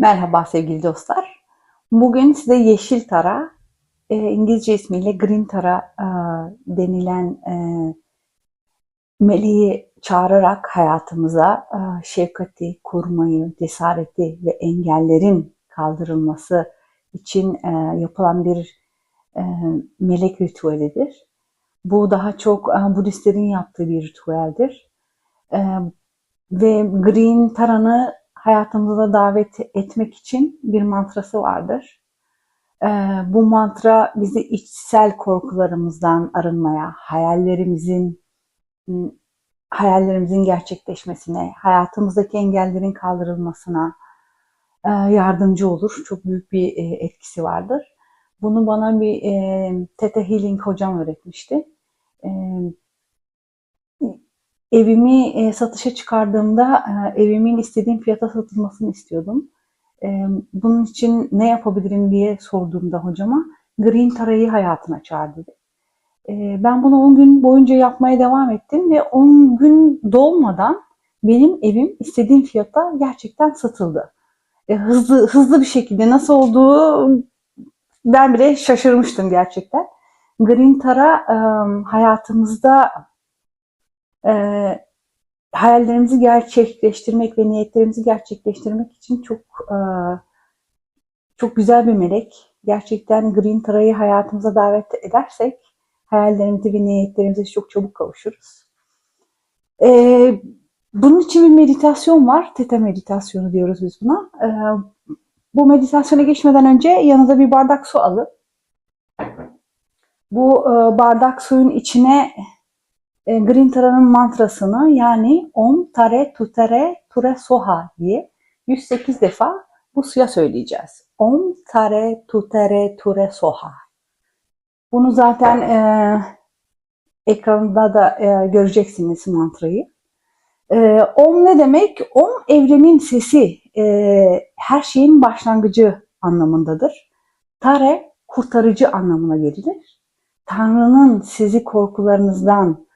Merhaba sevgili dostlar. Bugün size yeşil tara, e, İngilizce ismiyle green tara e, denilen e, meleği çağırarak hayatımıza e, şefkati, kurmayı, cesareti ve engellerin kaldırılması için e, yapılan bir e, melek ritüelidir. Bu daha çok e, Budistlerin yaptığı bir ritüeldir. E, ve green taranı hayatımıza davet etmek için bir mantrası vardır. Ee, bu mantra bizi içsel korkularımızdan arınmaya, hayallerimizin hayallerimizin gerçekleşmesine, hayatımızdaki engellerin kaldırılmasına e, yardımcı olur. Çok büyük bir e, etkisi vardır. Bunu bana bir e, Theta Healing hocam öğretmişti. Evimi e, satışa çıkardığımda e, evimin istediğim fiyata satılmasını istiyordum. E, bunun için ne yapabilirim diye sorduğumda hocama Green Tara'yı hayatına çağır dedi. E, ben bunu 10 gün boyunca yapmaya devam ettim ve 10 gün dolmadan benim evim istediğim fiyata gerçekten satıldı. E, hızlı hızlı bir şekilde nasıl olduğu ben bile şaşırmıştım gerçekten. Green Tara e, hayatımızda e, hayallerimizi gerçekleştirmek ve niyetlerimizi gerçekleştirmek için çok e, çok güzel bir melek. Gerçekten Green Tara'yı hayatımıza davet edersek hayallerimizi ve niyetlerimize çok çabuk kavuşuruz. E, bunun için bir meditasyon var. Teta meditasyonu diyoruz biz buna. E, bu meditasyona geçmeden önce yanınıza bir bardak su alın. Bu e, bardak suyun içine e, Green Tara'nın mantrasını yani Om Tare Tutere Ture Soha diye 108 defa bu suya söyleyeceğiz. Om Tare Tutere Ture Soha. Bunu zaten e, ekranda da e, göreceksiniz mantrayı. E, om ne demek? Om evrenin sesi, e, her şeyin başlangıcı anlamındadır. Tare kurtarıcı anlamına gelir. Tanrı'nın sizi korkularınızdan,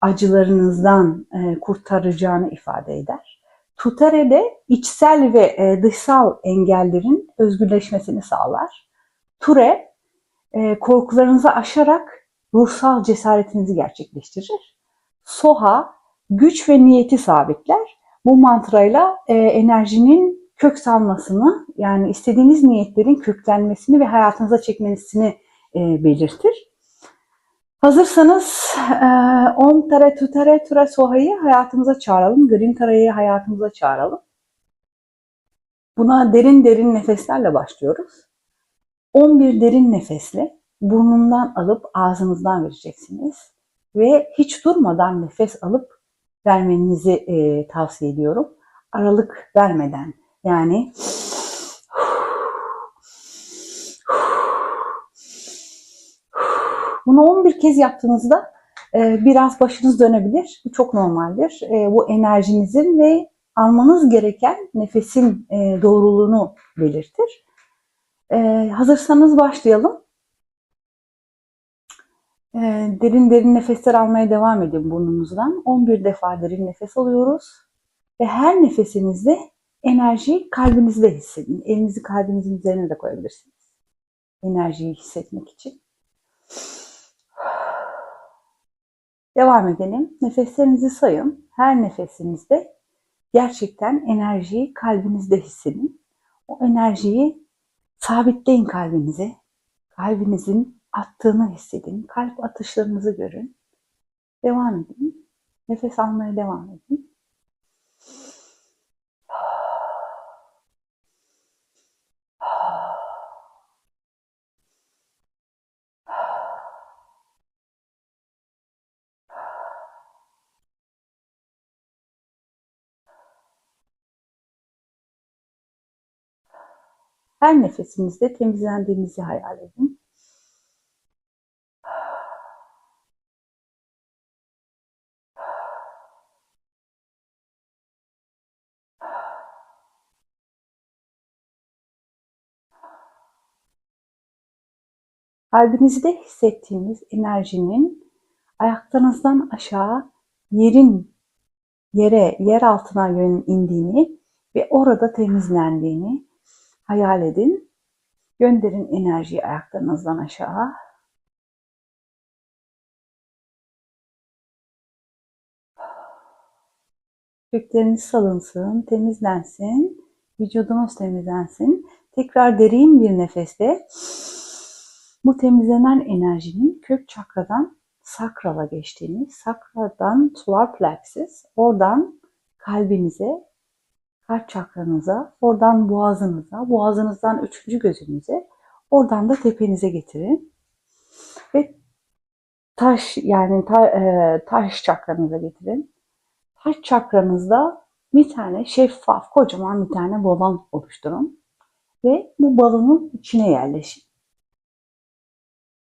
acılarınızdan e, kurtaracağını ifade eder. Tutere de içsel ve e, dışsal engellerin özgürleşmesini sağlar. Ture e, korkularınızı aşarak ruhsal cesaretinizi gerçekleştirir. Soha güç ve niyeti sabitler. Bu mantrayla e, enerjinin kök salmasını yani istediğiniz niyetlerin köklenmesini ve hayatınıza çekmesini e, belirtir. Hazırsanız e, Om Tare Tutere Ture Soha'yı hayatımıza çağıralım. Green Tara'yı hayatımıza çağıralım. Buna derin derin nefeslerle başlıyoruz. 11 derin nefesle burnundan alıp ağzınızdan vereceksiniz. Ve hiç durmadan nefes alıp vermenizi e, tavsiye ediyorum. Aralık vermeden yani Bunu 11 kez yaptığınızda e, biraz başınız dönebilir. Bu çok normaldir. E, bu enerjinizin ve almanız gereken nefesin e, doğruluğunu belirtir. Hazırsanız başlayalım. Derin derin nefesler almaya devam edin burnunuzdan. 11 defa derin nefes alıyoruz. Ve her nefesinizde enerjiyi kalbinizde hissedin. Elinizi kalbinizin üzerine de koyabilirsiniz. Enerjiyi hissetmek için. Devam edelim. Nefeslerinizi sayın. Her nefesinizde gerçekten enerjiyi kalbinizde hissedin. O enerjiyi sabitleyin kalbinize. Kalbinizin attığını hissedin. Kalp atışlarınızı görün. Devam edin. Nefes almaya devam edin. Her nefesinizde temizlendiğinizi hayal edin. Kalbinizde hissettiğiniz enerjinin ayaklarınızdan aşağı yerin yere, yer altına yön indiğini ve orada temizlendiğini hayal edin. Gönderin enerjiyi ayaklarınızdan aşağı. Kökleriniz salınsın, temizlensin, vücudunuz temizlensin. Tekrar derin bir nefeste bu temizlenen enerjinin kök çakradan sakrala geçtiğini, sakradan solar plexus, oradan kalbinize, kalp çakranıza, oradan boğazınıza, boğazınızdan üçüncü gözünüze, oradan da tepenize getirin. Ve taş yani ta, e, taş çakranıza getirin. Taş çakranızda bir tane şeffaf, kocaman bir tane balon oluşturun. Ve bu balonun içine yerleşin.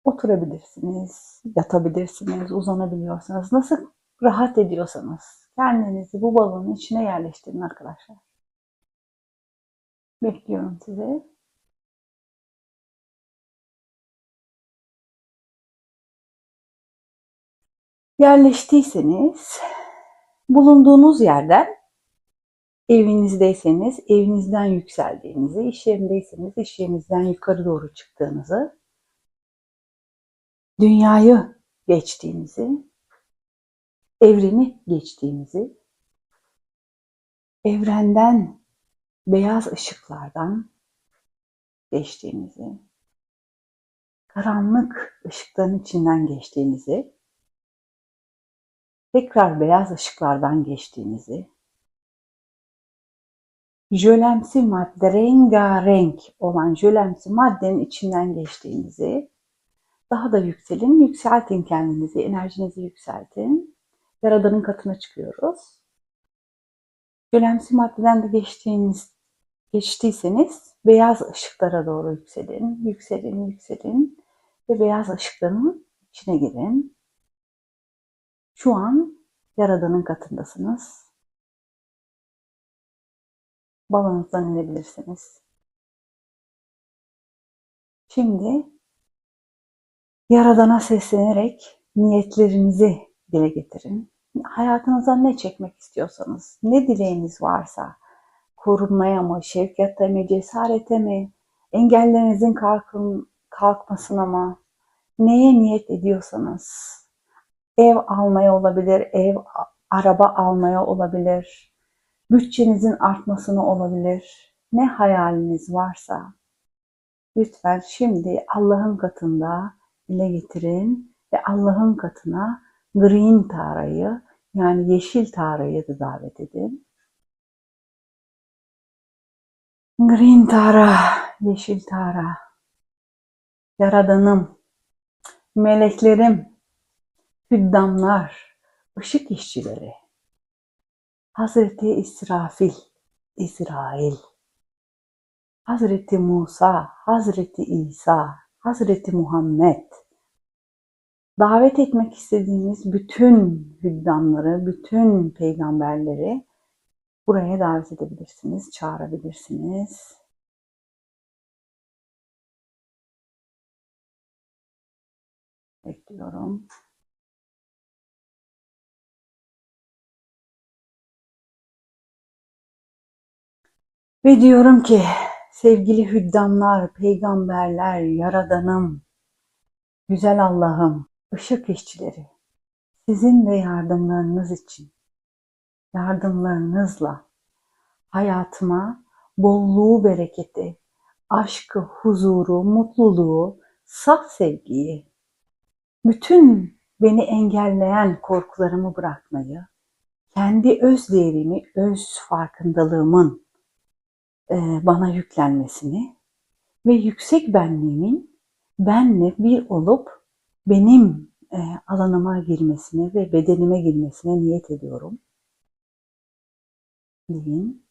Oturabilirsiniz, yatabilirsiniz, uzanabiliyorsanız, nasıl rahat ediyorsanız kendinizi bu balonun içine yerleştirin arkadaşlar. Bekliyorum sizi. Yerleştiyseniz bulunduğunuz yerden evinizdeyseniz evinizden yükseldiğinizi, iş yerindeyseniz iş yerinizden yukarı doğru çıktığınızı, dünyayı geçtiğinizi, evreni geçtiğinizi, evrenden, beyaz ışıklardan geçtiğinizi, karanlık ışıkların içinden geçtiğinizi, tekrar beyaz ışıklardan geçtiğinizi, jölemsi madde, rengarenk olan jölemsi maddenin içinden geçtiğinizi, daha da yükselin, yükseltin kendinizi, enerjinizi yükseltin. Yaradanın katına çıkıyoruz. Jölemsi maddeden de geçtiğiniz, geçtiyseniz beyaz ışıklara doğru yükselin, yükselin, yükselin ve beyaz ışıkların içine girin. Şu an Yaradanın katındasınız. Balonunuzdan inebilirsiniz. Şimdi Yaradan'a seslenerek niyetlerinizi dile getirin. Hayatınıza ne çekmek istiyorsanız, ne dileğiniz varsa, korunmaya mı, şevkete mi, cesarete mi, engellerinizin kalkın, kalkmasına mı, neye niyet ediyorsanız, ev almaya olabilir, ev, araba almaya olabilir, bütçenizin artmasına olabilir, ne hayaliniz varsa, lütfen şimdi Allah'ın katında dile getirin ve Allah'ın katına green tarayı yani yeşil tarayı da davet edin. Green tara, yeşil tara, yaradanım, meleklerim, hüddamlar, ışık işçileri, Hazreti İsrafil, İsrail, Hazreti Musa, Hazreti İsa, Hazreti Muhammed, davet etmek istediğiniz bütün hüddamları, bütün peygamberleri buraya davet edebilirsiniz, çağırabilirsiniz. Bekliyorum. Ve diyorum ki sevgili hüddamlar, peygamberler, yaradanım, güzel Allah'ım, ışık işçileri, sizin ve yardımlarınız için, yardımlarınızla hayatıma bolluğu, bereketi, aşkı, huzuru, mutluluğu, saf sevgiyi, bütün beni engelleyen korkularımı bırakmayı, kendi öz değerimi, öz farkındalığımın e, bana yüklenmesini ve yüksek benliğimin benle bir olup benim e, alanıma girmesine ve bedenime girmesine niyet ediyorum. Deyin.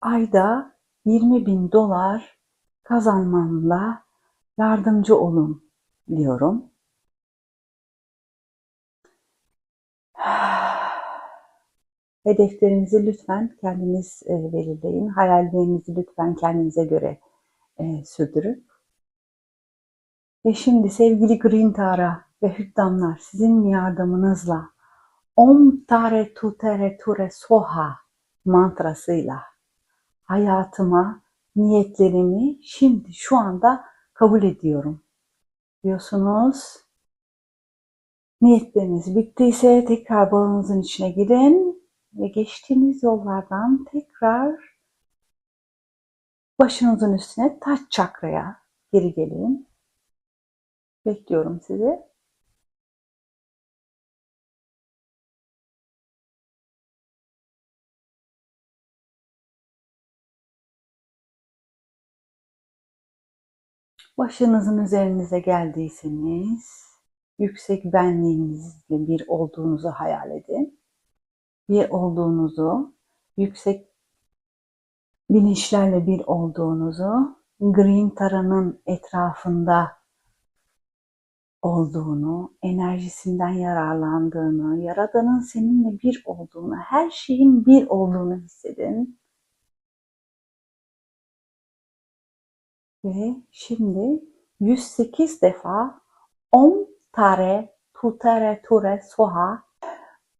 Ayda 20 bin dolar kazanmamla yardımcı olun diyorum. Hedeflerinizi lütfen kendiniz e, belirleyin. Hayallerinizi lütfen kendinize göre e, sürdürün. Ve şimdi sevgili Green Tara, ve hüddamlar sizin yardımınızla Om Tare Tutere Ture Soha mantrasıyla hayatıma niyetlerimi şimdi şu anda kabul ediyorum diyorsunuz. Niyetleriniz bittiyse tekrar balonunuzun içine girin ve geçtiğiniz yollardan tekrar başınızın üstüne taç çakraya geri gelin. Bekliyorum sizi. Başınızın üzerinize geldiyseniz yüksek benliğinizle bir olduğunuzu hayal edin. Bir olduğunuzu, yüksek bilinçlerle bir olduğunuzu, Green Tara'nın etrafında olduğunu, enerjisinden yararlandığını, Yaradan'ın seninle bir olduğunu, her şeyin bir olduğunu hissedin. Ve şimdi 108 defa Om Tare Tutere Ture Soha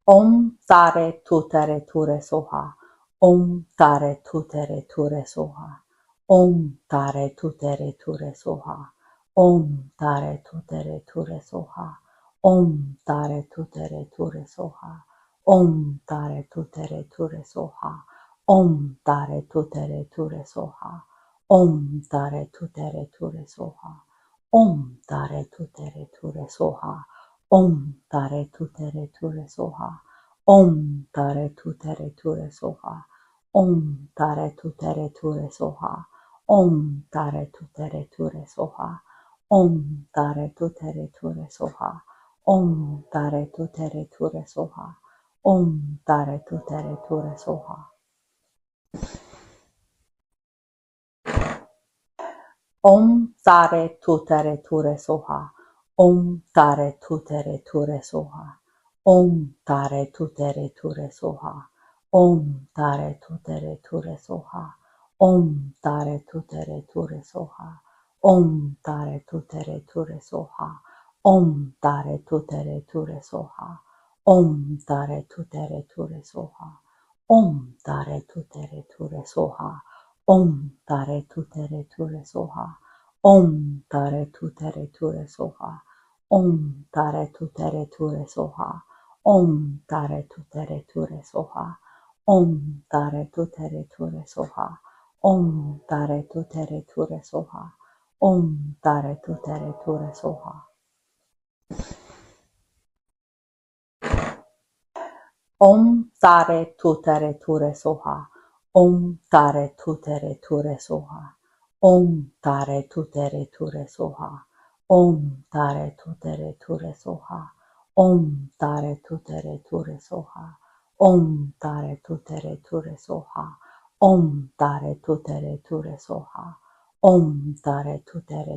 Om Tare Tutere Ture Soha Om Tare Tutere Ture Soha Om Tare Tutere Ture Soha Om Tare Tutere Ture Soha Om Tare Tutere Ture Soha Om Tare Tutere Ture Soha Om Tare Tutere Ture Soha Om Tare Tutere Ture Soha Om Tare Tutere Ture Soha Om Tare Tutere Ture Soha Om Tare Tutere Ture Soha Om Tare Tutere Ture Soha Om Tare Tutere Ture Soha Om Tare Tutere Ture Soha Om Tare Tutere Ture Soha Om Tare Tutere Ture Soha ओम तारे थू तरे थूरे सोहा ओम तारे थू तेरे थूरे सोहा ओम तारे थू तेरे थूरे सोहा ओम तारे थू तेरे थूरे सोहा ओम तारे थू तेरे थूरे सोहा ओम तारे थू तेरे थूरे सोहा ओम तारे थू तेरे थूरे सोहा ओम तारे थू तेरे थूरे सोहा ओम तारे थू तेरे थूरे Soha Om Tare Tutere Ture Soha. Om Tare Tutere Ture Soha. Om Tare Tutere Ture Soha. Om Tare Tutere Ture Soha. Om Tare Tutere Ture Soha. Om Tare Tutere Ture Soha. Om Tare Tutere Ture Soha. Om Tare Tutere Ture Soha Om Tare Tutere Ture Soha. Om Tare Tutere Ture Soha. Om Tare Tutere Ture Soha. Om Tare Tutere Ture Soha. Om Tare Tutere Ture Soha. Om Tare Tutere Ture Soha. Om Tare Tutere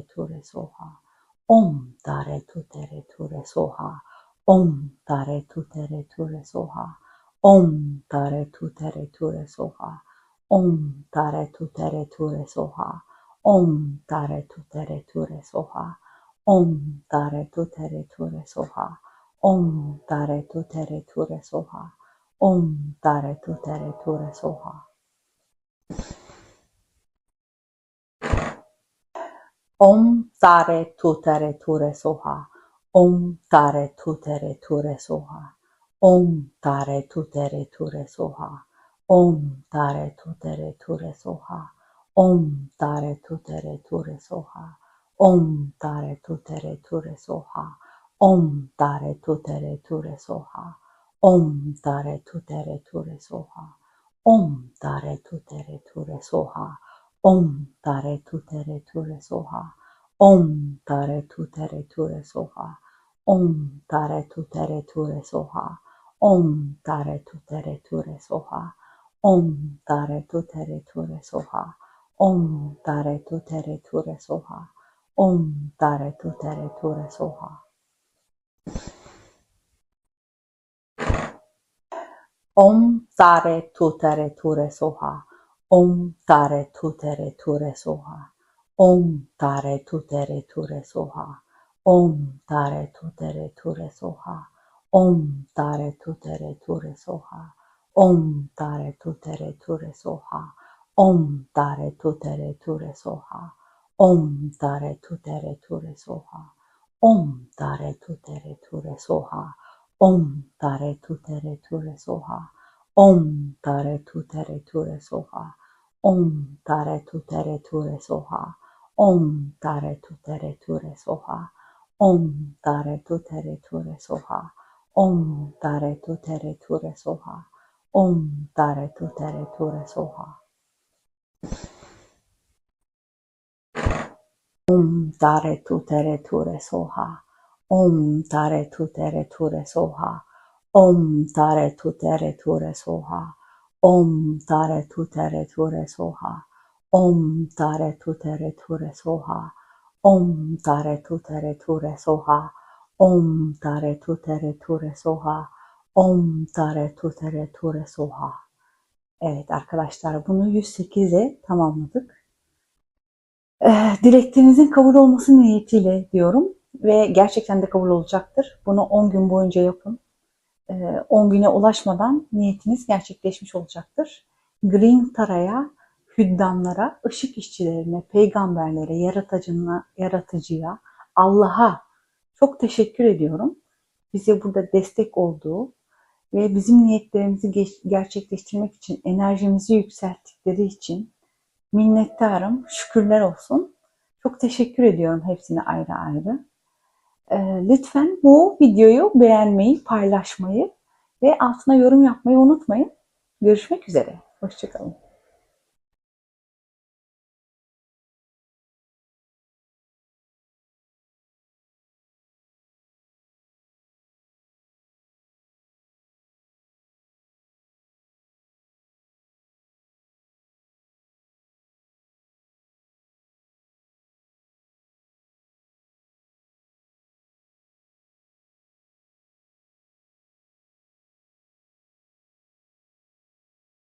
Ture Soha Om Tare Tutere Ture Soha Om Tare Tutere Ture Soha Om Tare Tutere Ture Soha Om Tare Tutere Ture Soha Om Tare Tutere Ture Soha Om Tare Tutere Ture Soha Om Tare Tutere Ture Soha Om Tare Tutere Ture Soha Om Tare Tutere Ture Soha Om Tare Tutere Ture Soha Om Tare Tutere Ture Soha Om Tare Tutere Ture Soha Om Tare Tutere Ture Soha Om Tare Tutere Ture Soha Om Tare Tutere Ture Soha Om Tare Tutere Ture Soha Om Tare Tutere Ture Soha Om Tare Tutere Ture Soha Om Tare Tutere Ture Soha Om Tare Tutere Ture Soha Om Tare Tutere Ture Soha. Om Tare Tutere Ture Soha. Om Tare Tutere Ture Soha. Om Tare Tutere Ture Soha. Om Tare Tutere Ture Soha. Om Tare Tutere Ture Soha. Om Tare Tutere Ture Soha. Om Tare Tutere Ture Soha. Om Tare tu Tutere Ture Soha. Om Tare tu Tutere Ture Soha. Om Tare tu Tutere Ture Soha. Om Tare tu Tutere Ture Soha. Om Tare tu Tutere Ture Soha. Om Tare tu Tutere Ture Soha. Om Tare tu Tutere Ture Soha. Om Tare tu Tutere Ture Soha. Om Tare tu Tutere Ture Soha. Om Tare tu Tutere Ture Soha. Om Tare Tutere Ture Soha. Om Tare Tutere Ture Soha. Om Tare Tutere Ture Soha. Om Tare Tutere Ture Soha. Om Tare Tutere Ture Soha. Om Tare Tutere Ture Soha. Om Tare Tutere Ture Soha. Om Tare Tutere Ture Soha. Om Tare Tutere Ture Soha. Om Tare Tutere Ture Soha. Evet arkadaşlar bunu 108'e tamamladık. Eh, Dileklerinizin kabul olması niyetiyle diyorum ve gerçekten de kabul olacaktır. Bunu 10 gün boyunca yapın. Eh, 10 güne ulaşmadan niyetiniz gerçekleşmiş olacaktır. Green Tara'ya, hüddamlara, ışık işçilerine, peygamberlere, yaratıcına, yaratıcıya, Allah'a çok teşekkür ediyorum. Bize burada destek olduğu ve bizim niyetlerimizi gerçekleştirmek için enerjimizi yükselttikleri için minnettarım. Şükürler olsun. Çok teşekkür ediyorum hepsine ayrı ayrı. Ee, lütfen bu videoyu beğenmeyi, paylaşmayı ve altına yorum yapmayı unutmayın. Görüşmek üzere. Hoşçakalın.